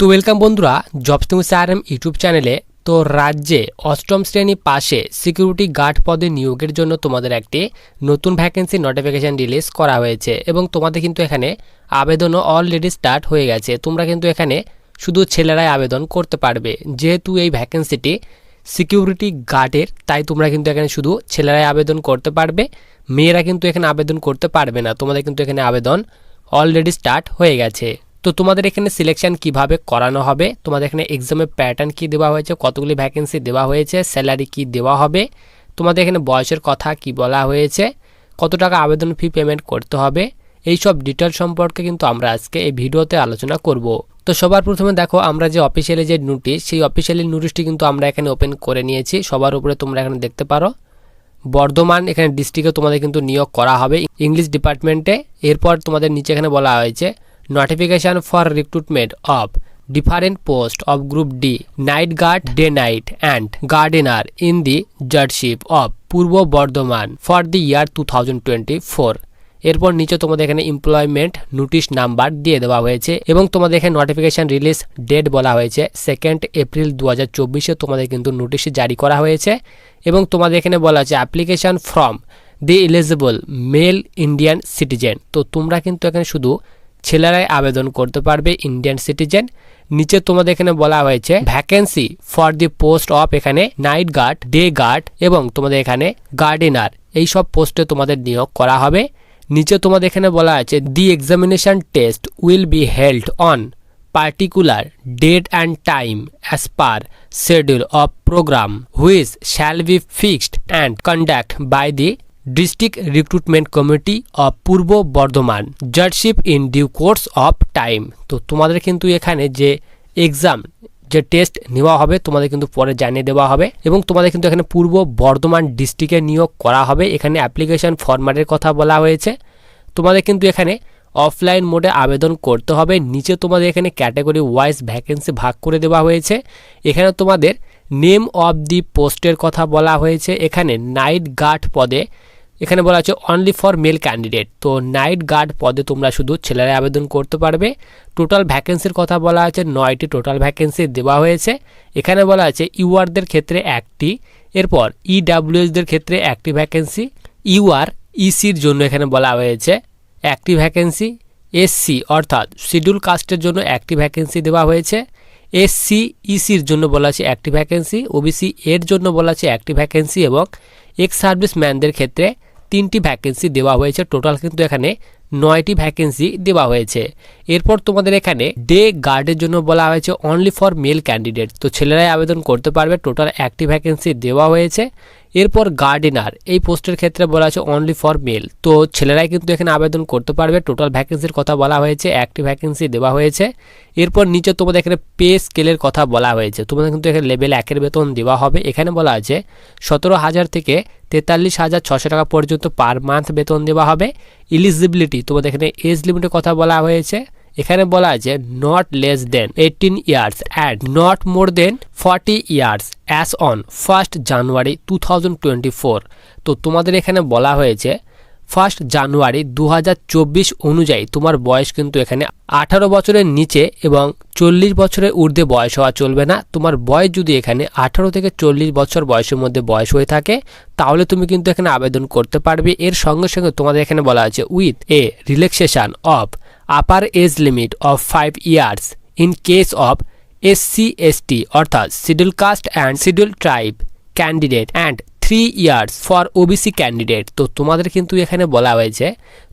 তো ওয়েলকাম বন্ধুরা jobs news R M YouTube চ্যানেলে। তো রাজ্যে অষ্টম শ্রেণি পাশে সিকিউরিটি গার্ড পদে নিয়োগের জন্য তোমাদের একটি নতুন ভ্যাকেন্সি নোটিফিকেশান রিলিজ করা হয়েছে এবং তোমাদের কিন্তু এখানে আবেদনও অলরেডি স্টার্ট হয়ে গেছে। তোমরা কিন্তু এখানে শুধু ছেলেরাই আবেদন করতে পারবে। যেহেতু এই ভ্যাকেন্সিটি সিকিউরিটি গার্ডের তাই তোমরা কিন্তু এখানে শুধু ছেলেরাই আবেদন করতে পারবে। মেয়েরা কিন্তু এখানে আবেদন করতে পারবে না। তোমাদের কিন্তু এখানে আবেদন অলরেডি স্টার্ট হয়ে গেছে। তো তোমাদের এখানে সিলেকশন কীভাবে করানো হবে? তোমাদের এখানে এক্সামের প্যাটার্ন কি দেওয়া হয়েছে? কতগুলি ভ্যাকেন্সি দেওয়া হয়েছে? স্যালারি কি দেওয়া হবে? তোমাদের এখানে বয়সের কথা কি বলা হয়েছে? কত টাকা আবেদন ফি পেমেন্ট করতে হবে? এই সব ডিটেল সম্পর্কে কিন্তু আমরা আজকে এই ভিডিওতে আলোচনা করব। তো সবার প্রথমে দেখো, আমরা যে অফিসিয়ালি যে নোটিশ সেই অফিসিয়ালি নোটিশটি কিন্তু আমরা এখানে ওপেন করে নিয়েছি। সবার উপরে তোমরা এখানে দেখতে পারো। বর্ধমান, এখানে ডিস্ট্রিক্টে তোমাদের কিন্তু নিয়োগ করা হবে। ইংলিশ ডিপার্টমেন্টে এরপর তোমাদের নিচে এখানে বলা হয়েছে notification for recruitment of different post of group D night guard day night and gardener in the judgeship of Purba Bardhaman for the year two thousand twenty four এরপর নিচে তোমাদের এখানে এমপ্লয়মেন্ট নোটিশ নাম্বার দিয়ে দেওয়া হয়েছে এবং তোমাদের এখানে নোটিফিকেশন রিলিজ ডেট বলা হয়েছে সেকেন্ড এপ্রিল দু হাজার চব্বিশে তোমাদের কিন্তু নোটিশ জারি করা হয়েছে এবং তোমাদের এখানে বলা হয়েছে application from the eligible male Indian citizen তো তোমরা কিন্তু এখানে শুধু ছেলেরাই আবেদন করতে পারবে ইন্ডিয়ান সিটিজেন নিচে তোমাদের এখানে বলা হয়েছে vacancy for the post of এখানে নাইট গার্ড ডে গার্ড এবং তোমাদের এখানে গার্ডেনার এই সব পোস্টে তোমাদের নিয়োগ করা হবে। নিচে তোমাদের এখানে বলা আছে the examination test will be held on particular date and time as per schedule of program, which shall be fixed and conduct by the district recruitment committee of Purba Bardhaman judgeship in due course of time তো তোমাদের কিন্তু এখানে যে exam যে test নেওয়া হবে, তোমাদের কিন্তু পরে জানিয়ে দেওয়া হবে। এবং তোমাদের কিন্তু এখানে পূর্ব বর্ধমান ডিস্ট্রিক্টে নিয়োগ করা হবে। এখানে অ্যাপ্লিকেশন ফরম্যাটের কথা বলা হয়েছে। তোমাদের কিন্তু এখানে অফলাইন মোডে আবেদন করতে হবে। নিচে তোমাদের এখানে ক্যাটাগরি ওয়াইজ ভ্যাকেন্সি ভাগ করে দেওয়া হয়েছে। এখানে তোমাদের নেম অফ দি পোস্টের কথা বলা হয়েছে। এখানে নাইট গার্ড পদে এখানে বলা আছে অনলি ফর মেল ক্যান্ডিডেট তো নাইট গার্ড পদে তোমরা শুধু ছেলেরা আবেদন করতে পারবে। টোটাল ভ্যাকেন্সির কথা বলা আছে, নয়টি টোটাল ভ্যাকেন্সি দেওয়া হয়েছে। এখানে বলা আছে ইউআরদের ক্ষেত্রে একটি, এরপর ইডাব্লিউএসদের ক্ষেত্রে একটি ভ্যাকেন্সি ইউআর, ইসির জন্য এখানে বলা হয়েছে একটি ভ্যাকেন্সি এসসি, অর্থাৎ শিডিউল কাস্টের জন্য একটি ভ্যাকেন্সি দেওয়া হয়েছে। এসসি, ইসির জন্য বলা আছে একটি ভ্যাকেন্সি ওবিসি এর জন্য বলা আছে একটি ভ্যাকেন্সি এবং এক্স সার্ভিসম্যানদের ক্ষেত্রে তিনটি ভ্যাকেন্সি দেওয়া হয়েছে। টোটাল কিন্তু এখানে নয়টি ভ্যাকেন্সি দেওয়া হয়েছে। এরপর তোমাদের এখানে ডে গার্ডের জন্য বলা হয়েছে অনলি ফর মেল ক্যান্ডিডেট তো ছেলেরাই আবেদন করতে পারবে। টোটাল একটি ভ্যাকেন্সি দেওয়া হয়েছে। এরপর গার্ডেনার এই পোস্টের ক্ষেত্রে বলা আছে অনলি ফর মেল তো ছেলেরাই কিন্তু এখানে আবেদন করতে পারবে। টোটাল ভ্যাকেন্সির কথা বলা হয়েছে, একটি ভ্যাকেন্সি দেওয়া হয়েছে। এরপর নিচে তোমাদের এখানে পে স্কেলের কথা বলা হয়েছে। তোমাদের কিন্তু এখানে লেভেল একের বেতন দেওয়া হবে। এখানে বলা আছে সতেরো হাজার থেকে তেতাল্লিশ হাজার ছশো টাকা পর্যন্ত পার মান্থ বেতন দেওয়া হবে। ইলিজিবিলিটি তোমাদের এখানে এজ লিমিটের কথা বলা হয়েছে। এখানে বলা আছে not less than eighteen years and not more than forty years as on first January two twenty four তো তোমাদের এখানে বলা হয়েছে ফার্স্ট জানুয়ারি দু হাজার চব্বিশ অনুযায়ী তোমার বয়স কিন্তু এখানে আঠারো বছরের নিচে এবং চল্লিশ বছরের ঊর্ধ্বে বয়স হওয়া চলবে না। তোমার বয়স যদি এখানে আঠারো থেকে চল্লিশ বছর বয়সের মধ্যে বয়স হয়ে থাকে, তাহলে তুমি কিন্তু এখানে আবেদন করতে পারবে। এর সঙ্গে সঙ্গে তোমাদের এখানে বলা আছে with a relaxation of upper age limit of five years in case of SC ST অর্থাৎ schedule caste and schedule tribe candidate and three years for OBC candidate তো তোমাদের কিন্তু এখানে বলা হয়েছে,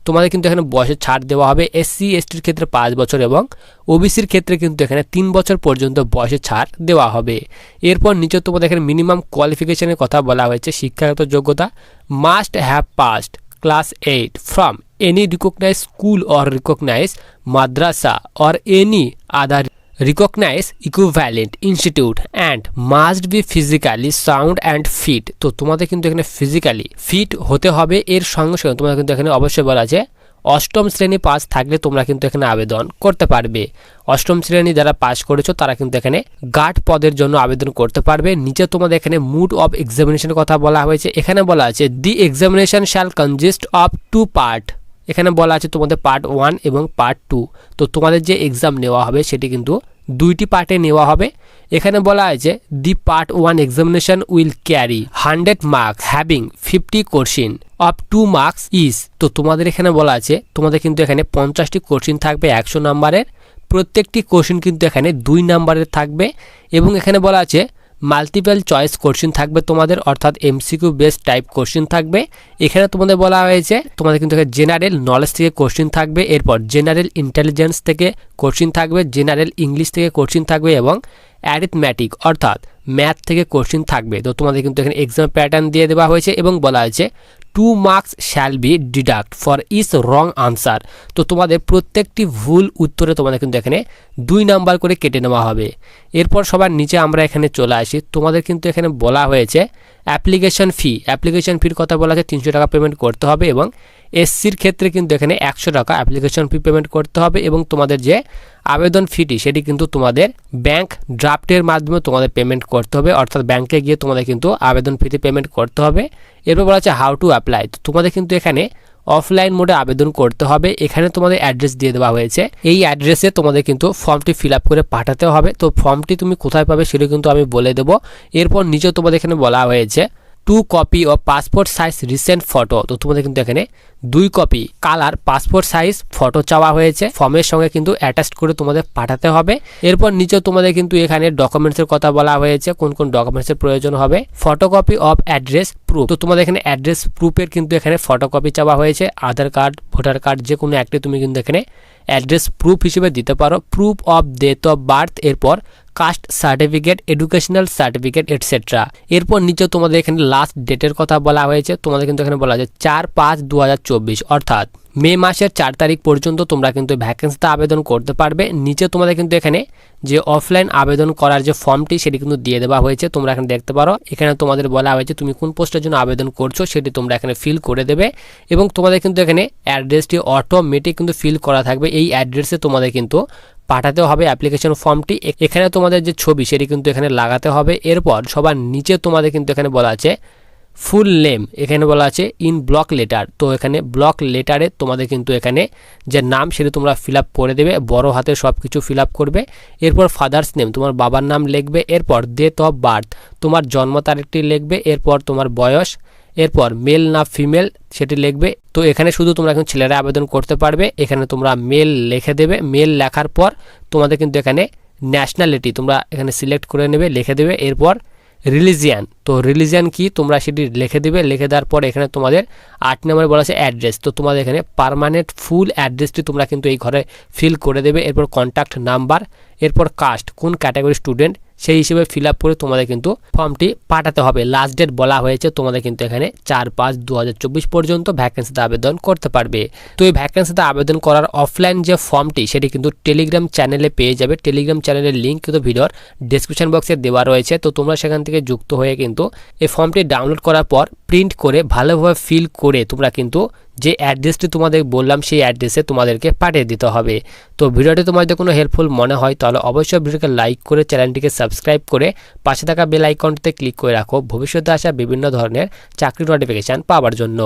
তোমাদের কিন্তু এখানে বয়সের ছাড় দেওয়া হবে এসসি এসটির ক্ষেত্রে পাঁচ বছর এবং ওবিসির ক্ষেত্রে কিন্তু এখানে তিন বছর পর্যন্ত বয়সের ছাড় দেওয়া হবে। এরপর নিচে তোমাদের এখানে মিনিমাম কোয়ালিফিকেশনের কথা বলা হয়েছে, শিক্ষাগত যোগ্যতা must have passed class eight from any recognise school or recognise madrasa or any other recognized equivalent institute and must be physically sound and fit তো তোমাদের কিন্তু এখানে ফিজিক্যালি ফিট হতে হবে। এর সঙ্গে সঙ্গে তোমাদের কিন্তু এখানে অবশ্যই বলা আছে, অষ্টম শ্রেণি পাস থাকলে তোমরা কিন্তু এখানে আবেদন করতে পারবে। অষ্টম শ্রেণি যারা পাস করেছ, তারা কিন্তু এখানে গার্ড পদের জন্য আবেদন করতে পারবে। নিচে তোমাদের এখানে মুড অফ এক্সামিনেশনের কথা বলা হয়েছে। এখানে বলা আছে the examination shall consist of two part এখানে বলা আছে তোমাদের পার্ট ওয়ান এবং পার্ট টু তো তোমাদের যে এক্সাম নেওয়া হবে সেটি কিন্তু দুইটি পার্টে নেওয়া হবে। এখানে বলা হয়েছে the part one examination will carry hundred marks having fifty question of two marks is তো তোমাদের এখানে বলা আছে, তোমাদের কিন্তু এখানে পঞ্চাশটি কোশ্চিন থাকবে একশো নাম্বারের প্রত্যেকটি কোশ্চিন কিন্তু এখানে দুই নাম্বারের থাকবে। এবং এখানে বলা আছে মাল্টিপল চয়েস কোশ্চিন থাকবে তোমাদের, অর্থাৎ এমসিকিউ বেস্ট টাইপ কোশ্চিন থাকবে। এখানে তোমাদের বলা হয়েছে, তোমাদের কিন্তু জেনারেল নলেজ থেকে কোশ্চিন থাকবে, এরপর জেনারেল ইন্টেলিজেন্স থেকে কোশ্চিন থাকবে জেনারেল ইংলিশ থেকে কোশ্চিন থাকবে এবং অ্যারিথম্যাটিক অর্থাৎ ম্যাথ থেকে কোশ্চিন থাকবে। তো তোমাদের কিন্তু এখানে এক্সাম প্যাটার্ন দিয়ে দেওয়া হয়েছে এবং বলা হয়েছে two marks shall be deduct for each wrong answer তো তোমাদের প্রত্যেকটি ভুল উত্তরে তোমাদের কিন্তু এখানে দুই নাম্বার করে কেটে নেওয়া হবে। এরপর সবার নিচে আমরা এখানে চলে আসি। তোমাদের কিন্তু এখানে বলা হয়েছে অ্যাপ্লিকেশন ফি অ্যাপ্লিকেশন ফির কথা বলা আছে, তিনশো টাকা পেমেন্ট করতে হবে এবং এসসির ক্ষেত্রে কিন্তু এখানে একশো টাকা অ্যাপ্লিকেশন ফি পেমেন্ট করতে হবে এবং তোমাদের যে আবেদন ফিটি সেটি কিন্তু তোমাদের ব্যাংক ড্রাফটের মাধ্যমে তোমাদের পেমেন্ট করতে হবে। অর্থাৎ ব্যাংকে গিয়ে তোমাদের কিন্তু আবেদন ফিতে পেমেন্ট করতে হবে। এরপর বলা হচ্ছে হাউ টু অ্যাপ্লাই তো তোমাদের কিন্তু এখানে অফলাইন মোডে আবেদন করতে হবে। এখানে তোমাদের অ্যাড্রেস দিয়ে দেওয়া হয়েছে। এই অ্যাড্রেসে তোমাদের কিন্তু ফর্মটি ফিল করে পাঠাতে হবে। তো ফর্মটি তুমি কোথায় পাবে সেটা কিন্তু আমি বলে দেবো। এরপর নিচে তোমাদের এখানে বলা হয়েছে two copy of passport size recent photo তো তোমাদের কিন্তু এখানে দুই copy colour passport size photo চাওয়া হয়েছে। ফর্মের সঙ্গে কিন্তু অ্যাটাচ করে তোমাদের পাঠাতে হবে। এরপর নিচে তোমাদের কিন্তু এখানে ডকুমেন্টসের কথা বলা হয়েছে, কোন কোন ডকুমেন্টসের প্রয়োজন হবে। ফটোকপি অফ অ্যাড্রেস প্রুফ তো তোমাদের এখানে অ্যাড্রেস প্রুফের কিন্তু এখানে ফটোকপি চাওয়া হয়েছে। আধার কার্ড ভোটার কার্ড যে কোনো একটি তুমি কিন্তু এখানে অ্যাড্রেস প্রুফ হিসেবে দিতে পারো। Proof of date of birth এরপর caste certificate educational certificate etcetera এরপর নিচে তোমাদের এখানে লাস্ট ডেটের কথা বলা হয়েছে। তোমাদের কিন্তু এখানে বলা হয়েছে চার পাঁচ দু অর্থাৎ মে মাসের চার তারিখ পর্যন্ত তোমরা কিন্তু ভ্যাকেন্সিতে আবেদন করতে পারবে। নিচে তোমাদের কিন্তু এখানে যে অফলাইন আবেদন করার যে ফর্মটি সেটি কিন্তু দিয়ে দেওয়া হয়েছে। তোমরা এখানে দেখতে পারো। এখানে তোমাদের বলা হয়েছে তুমি কোন পোস্টের জন্য আবেদন করছ, সেটি তোমরা এখানে ফিল করে দেবে। এবং তোমাদের কিন্তু এখানে অ্যাড্রেসটি অটোমেটিক কিন্তু ফিল করা থাকবে। এই অ্যাড্রেসে তোমাদের কিন্তু পাঠাতে হবে অ্যাপ্লিকেশন ফর্মটি এখানে তোমাদের যে ছবি, সেটি কিন্তু এখানে লাগাতে হবে। এরপর সবার নিচে তোমাদের কিন্তু এখানে বলা আছে ফুল নেম এখানে বলা আছে ইন ব্লক লেটার তো এখানে ব্লক লেটারে তোমাদের কিন্তু এখানে যে নাম সেটা তোমরা ফিল করে দেবে, বড় হাতে সব কিছু ফিল করবে। এরপর ফাদার্স নেম তোমার বাবার নাম লিখবে, এরপর ডেট অফ বার্থ তোমার জন্ম তারিখটি লিখবে, এরপর তোমার বয়স, এরপর মেল না ফিমেল সেটি লিখবে। তো এখানে শুধু তোমরা এখন ছেলেরা আবেদন করতে পারবে, এখানে তোমরা মেল লিখে দেবে। মেল লেখার পর তোমাদের কিন্তু এখানে ন্যাশনালিটি তোমরা এখানে সিলেক্ট করে নেবে, লিখে দেবে। এরপর রিলিজিয়ান। তো রিলিজিয়ান কি? তোমরা সেটি লিখে দেবে। লিখে দেওয়ার পর এখানে তোমাদের আট নম্বরে বলা আছে অ্যাড্রেস। তো তোমাদের এখানে পারমানেন্ট ফুল অ্যাড্রেসটি তোমরা কিন্তু এই ঘরে ফিল করে দেবে। এরপর কন্ট্যাক্ট নাম্বার, এরপর কাস্ট, কোন ক্যাটাগরি স্টুডেন্ট সেই হিসেবে ফিল করে তোমাদের কিন্তু ফর্মটি পাঠাতে হবে। লাস্ট ডেট বলা হয়েছে, তোমাদের কিন্তু এখানে চার পাঁচ দু পর্যন্ত ভ্যাকেন্সিতে আবেদন করতে পারবে। তো এই ভ্যাকেন্সিতে আবেদন করার অফলাইন যে ফর্মটি সেটি কিন্তু টেলিগ্রাম চ্যানেলে পেয়ে যাবে। টেলিগ্রাম চ্যানেলের লিঙ্ক কিন্তু ভিডিওর ডিসক্রিপশন বক্সে দেওয়া রয়েছে। তো তোমরা সেখান থেকে যুক্ত হয়ে কিন্তু এই ফর্মটি ডাউনলোড করার পর প্রিন্ট করে ভালোভাবে ফিল করে তোমরা কিন্তু যে অ্যাড্রেসটি তোমাদের বললাম সেই অ্যাড্রেসে তোমাদেরকে পাঠিয়ে দিতে হবে। তো ভিডিওটি তোমাদের কোনো হেল্পফুল মনে হয়, তাহলে অবশ্যই ভিডিওকে লাইক করে চ্যানেলটিকে সাবস্ক্রাইব করে পাশে থাকা বেল আইকনটিতে ক্লিক করে রাখো। ভবিষ্যতে আসা বিভিন্ন ধরনের চাকরি নোটিফিকেশান পাওয়ার জন্য।